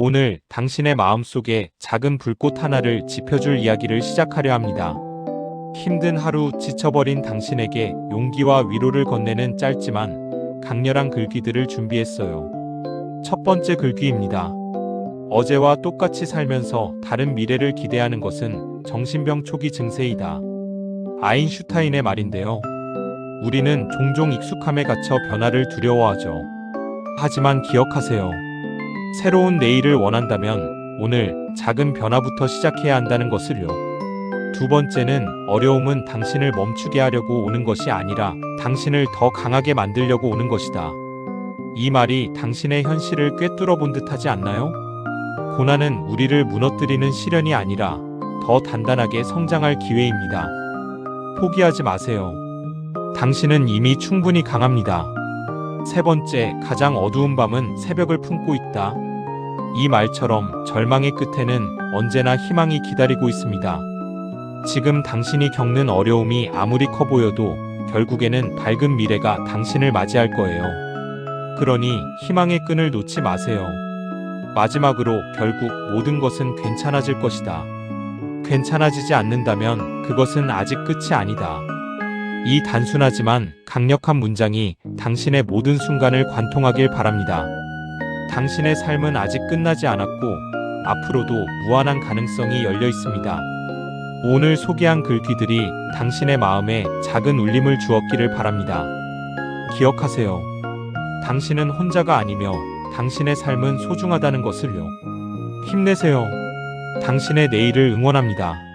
오늘 당신의 마음속에 작은 불꽃 하나를 지펴줄 이야기를 시작하려 합니다. 힘든 하루 지쳐버린 당신에게 용기와 위로를 건네는 짧지만 강렬한 글귀들을 준비했어요. 첫 번째 글귀입니다. 어제와 똑같이 살면서 다른 미래를 기대하는 것은 정신병 초기 증세이다. 아인슈타인의 말인데요. 우리는 종종 익숙함에 갇혀 변화를 두려워하죠. 하지만 기억하세요. 새로운 내일을 원한다면 오늘 작은 변화부터 시작해야 한다는 것을요. 두 번째는 어려움은 당신을 멈추게 하려고 오는 것이 아니라 당신을 더 강하게 만들려고 오는 것이다. 이 말이 당신의 현실을 꿰뚫어 본 듯하지 않나요? 고난은 우리를 무너뜨리는 시련이 아니라 더 단단하게 성장할 기회입니다. 포기하지 마세요. 당신은 이미 충분히 강합니다. 세 번째, 가장 어두운 밤은 새벽을 품고 있다. 이 말처럼 절망의 끝에는 언제나 희망이 기다리고 있습니다. 지금 당신이 겪는 어려움이 아무리 커 보여도 결국에는 밝은 미래가 당신을 맞이할 거예요. 그러니 희망의 끈을 놓지 마세요. 마지막으로 결국 모든 것은 괜찮아질 것이다. 괜찮아지지 않는다면 그것은 아직 끝이 아니다. 이 단순하지만 강력한 문장이 당신의 모든 순간을 관통하길 바랍니다. 당신의 삶은 아직 끝나지 않았고 앞으로도 무한한 가능성이 열려 있습니다. 오늘 소개한 글귀들이 당신의 마음에 작은 울림을 주었기를 바랍니다. 기억하세요. 당신은 혼자가 아니며 당신의 삶은 소중하다는 것을요. 힘내세요. 당신의 내일을 응원합니다.